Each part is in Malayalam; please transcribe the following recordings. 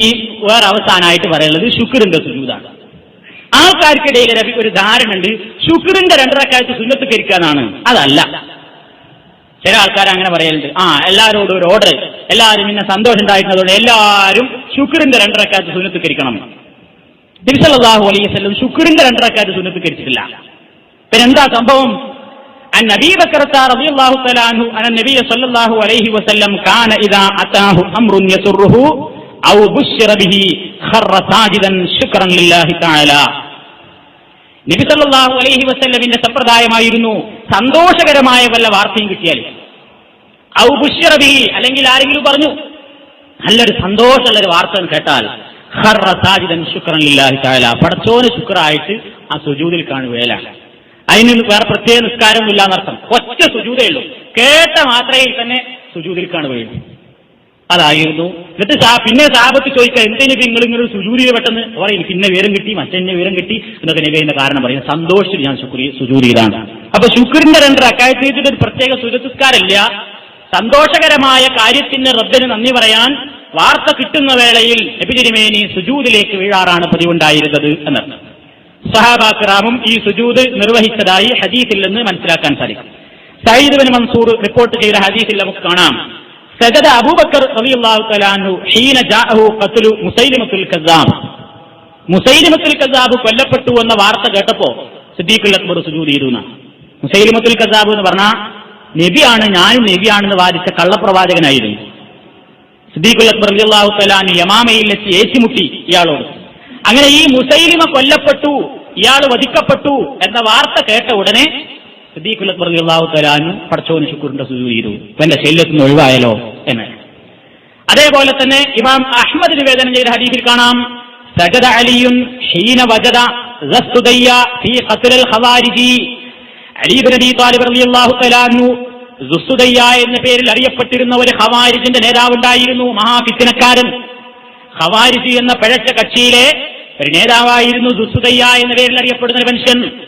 ഈ വേറെ അവസാനമായിട്ട് പറയുന്നത് ശുക്രിന്റെ സുജൂതാണ് ആൾക്കാർക്കിടയിൽ ഒരു ഒരു ധാരണ ഉണ്ട് ശുക്രിന്റെ രണ്ടരക്കാലത്ത് സുന്നത്ത് കരിക്കാനാണ് അതല്ല ചില ആൾക്കാർ അങ്ങനെ പറയലുണ്ട് ആ എല്ലാവരോടും ഒരു ഓർഡർ എല്ലാവരും പിന്നെ സന്തോഷം ഉണ്ടായിരുന്നതുകൊണ്ട് എല്ലാവരും ശുക്രിന്റെ രണ്ടരക്കാലത്ത് സുന്നത്ത് കരിക്കണം തിരുസല്ലാഹു അലൈഹി വസല്ലം ശുക്രിന്റെ രണ്ടരക്കാലത്ത് സുന്നത്ത് കരിച്ചിട്ടില്ല പിന്നെ എന്താ സംഭവം عن ابي بكر رضي الله تعالى عنه ان النبي صلى الله عليه وسلم كان اذا اتاه امر يسره ഔ ഖറ ലില്ലാഹി തആല. നബി സല്ലല്ലാഹു അലൈഹി സമ്പ്രദായമായിരുന്നു സന്തോഷകരമായ വല്ല വാർത്തയും കിട്ടിയാൽ ഔ ബുശ്റബിഹി അല്ലെങ്കിൽ ആരെങ്കിലും പറഞ്ഞു നല്ലൊരു സന്തോഷമുള്ള ഒരു വാർത്ത കേട്ടാൽ ഖറ സാജിദൻ ശുക്രൻ ലില്ലാഹി തആല. പടച്ചോന് ശുക്രായിട്ട് ആ സുജൂദിൽ വേല അതിന് വേറെ പ്രത്യേക നിസ്കാരമില്ല എന്നർത്ഥം. ഒറ്റ സുജൂതയുള്ളൂ കേട്ട മാത്രയിൽ തന്നെ സുജൂതിൽ കാണുകയുള്ളൂ. അതായിരുന്നു. എന്നിട്ട് സാ- പിന്നെ സാപത്ത് ചോദിക്കുക എന്തിനു നിങ്ങൾ ഇങ്ങനെ ഒരു സുജൂരിയെ പെട്ടെന്ന്? പറയും പിന്നെ വിവരം കിട്ടി മറ്റെന്നെ വിവരം കിട്ടി എന്നൊക്കെ അതിന്റെ കാരണം പറയും. സന്തോഷം ഞാൻ ശുക്രി സുജൂരി ഇതാണ് അപ്പൊ ശുക്രിന്റെ രണ്ട് അക്കാഴ്ചയുടെ ഒരു പ്രത്യേക സുരസ്കാരല്ല സന്തോഷകരമായ കാര്യത്തിന് റബ്ബിന് നന്ദി പറയാൻ വാർത്ത കിട്ടുന്ന വേളയിൽ നബിതിരിമേനി സുജൂദിലേക്ക് വീഴാറാണ് പതിവുണ്ടായിരുന്നത് എന്നർത്ഥം സഹാബാക്രാമും ഈ സുജൂദ് നിർവഹിച്ചതായി ഹദീസിൽ നിന്ന് മനസ്സിലാക്കാൻ സാധിക്കും. സയ്യിദ് ബിൻ മൻസൂർ റിപ്പോർട്ട് ചെയ്ത ഹദീസിൽ നമുക്ക് കാണാം. സജദ അബൂബക്കർ റളിയല്ലാഹു തആല അൻഹു ഹീന ജാഅഹു ഖത്ലു മുസൈലിമത്തുൽ കസാബ് മുസൈലിമത്തുൽ കസാബ് കൊല്ലപ്പെട്ടു എന്ന വാർത്ത കേട്ടപ്പോ സിദ്ദീഖുൽ അക്ബർ സുജൂദ് ചെയ്തു മുസൈലിമത്തുൽ കസാബ് എന്ന് പറഞ്ഞാൽ നബിയാണ് ഞാനും നബിയാണെന്ന് വാദിച്ച കള്ളപ്രവാചകനായിരുന്നു. സിദ്ദീഖുൽ അക്ബർ റളിയല്ലാഹു തആല അൻഹു യമാമയിൽ എത്തി ഏറ്റുമുട്ടി ഇയാളോട്. അങ്ങനെ ഈ മുസൈലിമ കൊല്ലപ്പെട്ടു ഇയാൾ വധിക്കപ്പെട്ടു എന്ന വാർത്ത കേട്ട ഉടനെ സിദ്ദീഖുൽ അക്ബർ തരാനും പടച്ചോന് ശുക്കൂറിന്റെ സുജൂദ് ചെയ്തു. എന്റെ ശല്യത്തിൽ നിന്ന് ഒഴിവായാലോ എന്ന്. അതേപോലെ തന്നെ ഇമാം അഹ്മദ് നിവേദനം ചെയ്ത ഹദീസിൽ കാണാം സജദ അലിയും ഹീന വജദ ഫീ ഖവാരിജി. എന്ന പേരിൽ അറിയപ്പെട്ടിരുന്ന ഒരു ഖവാരിജിന്റെ നേതാവുണ്ടായിരുന്നു മഹാഫിത്തിനക്കാരൻ. ഖവാരിജി എന്ന പിഴച്ച കക്ഷിയിലെ ഒരു നേതാവായിരുന്നു ദുസ്സുദയ്യ എന്ന പേരിൽ അറിയപ്പെടുന്ന മനുഷ്യൻ.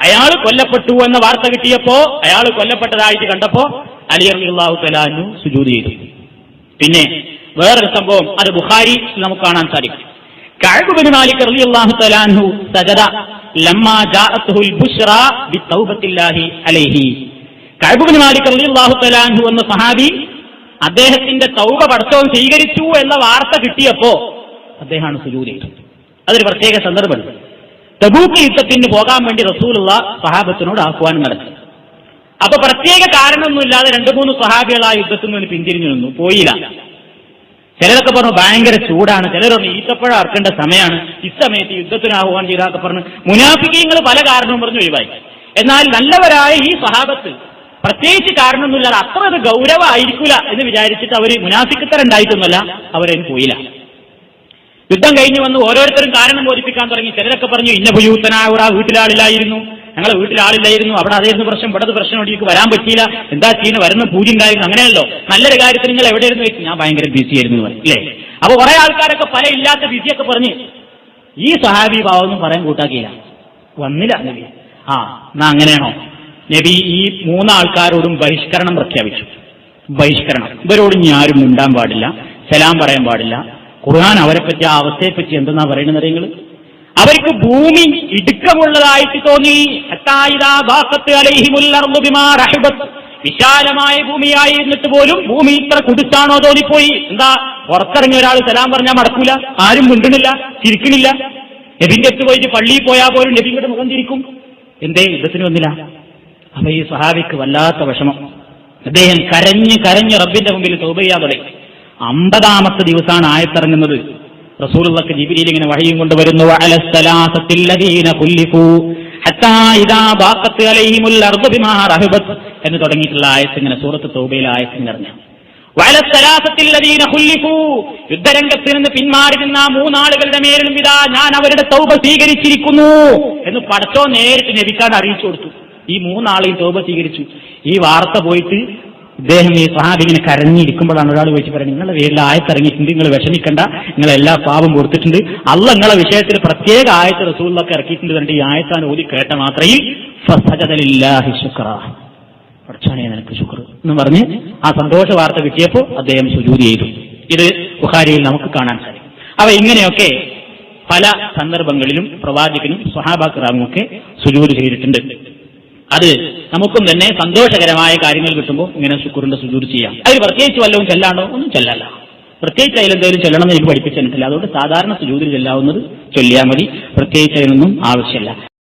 അയാൾ കൊല്ലപ്പെട്ടു എന്ന വാർത്ത കിട്ടിയപ്പോ അയാൾ കൊല്ലപ്പെട്ടതായിട്ട് കണ്ടപ്പോ അലി അള്ളാഹു തലാനു സുജൂതി ചെയ്തു. പിന്നെ വേറൊരു സംഭവം അത് ബുഖാരി നമുക്ക് കാണാൻ സാധിക്കും. മാലിക് അലൈഹി. മാലിക് എന്ന സഹാബി അദ്ദേഹത്തിന്റെ തൗബ പടച്ചവൻ സ്വീകരിച്ചു എന്ന വാർത്ത കിട്ടിയപ്പോ അദ്ദേഹമാണ് സുജൂതി അതൊരു പ്രത്യേക സന്ദർഭമുണ്ട് തബൂക്ക് യുദ്ധത്തിന് പോകാൻ വേണ്ടി റസൂലുള്ള സഹാബത്തിനോട് ആഹ്വാനം നടത്തി. അപ്പൊ പ്രത്യേക കാരണമൊന്നുമില്ലാതെ രണ്ടു മൂന്ന് സഹാബികൾ ആ യുദ്ധത്തിൽ നിന്ന് പിന്തിരിഞ്ഞു നിന്നു. പോയില്ല. ചിലരൊക്കെ പറഞ്ഞു ഭയങ്കര ചൂടാണ്. ചിലരൊന്ന് ഈത്തപ്പഴം അറക്കേണ്ട സമയമാണ്. സമയത്ത് യുദ്ധത്തിന് ആഹ്വാനം ചെയ്താക്കെ പറഞ്ഞു. മുനാഫിക്കങ്ങൾ പല കാരണവും പറഞ്ഞു ഒഴിവായി. എന്നാൽ നല്ലവരായ ഈ സഹാബത്ത് പ്രത്യേകിച്ച് കാരണമൊന്നുമില്ലാതെ അത്ര അത് ഗൗരവമായിരിക്കില്ല എന്ന് വിചാരിച്ചിട്ട് അവർ മുനാഫിക്കത്തരുണ്ടായിട്ടൊന്നുമല്ല. അവരതിന് പോയില്ല. യുദ്ധം കഴിഞ്ഞു വന്ന് ഓരോരുത്തരും കാരണം ബോധിപ്പിക്കാൻ തുടങ്ങി. ചിലരൊക്കെ പറഞ്ഞു ഇന്ന ഭൂയൂത്തനായ വീട്ടിലാളില്ലായിരുന്നു. ഞങ്ങളെ വീട്ടിലാളില്ലായിരുന്നു. അവിടെ അതായിരുന്നു പ്രശ്നം ഇവിടെ പ്രശ്നം എനിക്ക് വരാൻ പറ്റിയില്ല. എന്താ ചെയ്യുന്ന വരുന്ന പൂജ്യം ഉണ്ടായിരുന്നു അങ്ങനെയല്ലോ. നല്ലൊരു കാര്യത്തിന് നിങ്ങൾ എവിടെ എവിടെയായിരുന്നു വെച്ച്? ഞാൻ ഭയങ്കര ബിസി ആയിരുന്നു അല്ലേ? അപ്പൊ കുറെ ആൾക്കാരൊക്കെ പല ഇല്ലാത്ത ബിസിയൊക്കെ പറഞ്ഞ് ഈ സഹാബി ഭാവമൊന്നും പറയാൻ കൂട്ടാക്കിയില്ല. വന്നില്ല നബി. ആ എന്നാ അങ്ങനെയാണോ? നബി ഈ മൂന്നാൾക്കാരോടും ബഹിഷ്കരണം പ്രഖ്യാപിച്ചു. ബഹിഷ്കരണം. ഇവരോട് ഇനി ആരും മിണ്ടാൻ പാടില്ല സലാം പറയാൻ പാടില്ല. ഖുർആൻ അവരെ പറ്റി ആ അവസ്ഥയെപ്പറ്റി എന്തെന്നാ പറയുന്നത് നിങ്ങൾ അവർക്ക് ഭൂമി ഇടുക്കമുള്ളതായിട്ട് തോന്നി. വിശാലമായ ഭൂമിയായി എന്നിട്ട് പോലും ഭൂമി ഇത്ര കുടിച്ചാണോ തോന്നിപ്പോയി? എന്താ പുറത്തിറങ്ങിയ ഒരാൾ സലാം പറഞ്ഞാൽ മടക്കൂല? ആരും മുണ്ടണില്ല ചിരിക്കണില്ല നബിന്റെ അടുത്ത് പോയിട്ട് പള്ളിയിൽ പോയാൽ പോലും നബിയുടെ മുഖം തിരിക്കും. എന്തേ യുദ്ധത്തിന് വന്നില്ല. അപ്പൊ ഈ സഹാബിക്ക് വല്ലാത്ത വിഷമം. അദ്ദേഹം കരഞ്ഞ് കരഞ്ഞ് റബ്ബിന്റെ മുമ്പിൽ തൗബ ചെയ്യാൻ തുടങ്ങി. അമ്പതാമത്തെ ദിവസമാണ് ആയത്തിറങ്ങുന്നത്. റസൂലുള്ളക്ക് ജിബ്രീൽ ഇങ്ങനെ വഴിയും കൊണ്ടുവരുന്നു എന്ന് തുടങ്ങിയിട്ടുള്ള ആയത്ത് ഇങ്ങനെ സൂറത്ത് തൗബയിലെ ആയത്ത് ഖുല്ലിഫു യുദ്ധരംഗത്ത് നിന്ന് പിന്മാറി നിന്ന മൂന്നാളുകളുടെ മേലും ഇതാ ഞാൻ അവരുടെ തൗബ സ്വീകരിച്ചിരിക്കുന്നു എന്ന് പടച്ചോ നേരിട്ട് ലഭിക്കാൻ അറിയിച്ചു കൊടുത്തു. ഈ മൂന്നാളെയും തൗബ സ്വീകരിച്ചു. ഈ വാർത്ത പോയിട്ട് ഇദ്ദേഹം ഈ സഹാബി ഇങ്ങനെ കരഞ്ഞിരിക്കുമ്പോഴാണ് ഒരാൾ ചോദിച്ചു പറയുന്നത് നിങ്ങളുടെ വീട്ടിൽ ആയത്തിറങ്ങിയിട്ടുണ്ട് നിങ്ങൾ വിഷമിക്കണ്ട നിങ്ങൾ എല്ലാ പാപം കൊടുത്തിട്ടുണ്ട്. അല്ല നിങ്ങളെ വിഷയത്തിൽ പ്രത്യേക ആയത്ത് റസൂലൊക്കെ ഇറക്കിയിട്ടുണ്ട് എന്നിട്ട് ഈ ആയത്താൻ ഓതി കേട്ട മാത്രയിൽ പഠിച്ചാണേ നിനക്ക് ശുക്ർ എന്ന് പറഞ്ഞ് ആ സന്തോഷ വാർത്ത കിട്ടിയപ്പോൾ അദ്ദേഹം സുജൂതി ചെയ്തു. ഇത് ബുഹാരിയിൽ നമുക്ക് കാണാൻ സാധിക്കും. അവ ഇങ്ങനെയൊക്കെ പല സന്ദർഭങ്ങളിലും പ്രവാചകനും സ്വഹാബാക്രാമും ഒക്കെ സുജൂര് ചെയ്തിട്ടുണ്ട്. അത് നമുക്കും തന്നെ സന്തോഷകരമായ കാര്യങ്ങൾ കിട്ടുമ്പോൾ ഇങ്ങനെ ശുക്രന്റെ സുജൂർ ചെയ്യാം. അതിൽ പ്രത്യേകിച്ച് വല്ലതും ചെല്ലാണ്ടോ? ഒന്നും ചെല്ലല്ല. പ്രത്യേകിച്ച് അതിലെന്തെങ്കിലും ചെല്ലണം എനിക്ക് പഠിപ്പിച്ചിട്ടില്ല. അതുകൊണ്ട് സാധാരണ സുജൂതിൽ ചെല്ലാവുന്നത് ചൊല്ലിയാൽ മതി. പ്രത്യേകിച്ച് അതിനൊന്നും ആവശ്യമില്ല.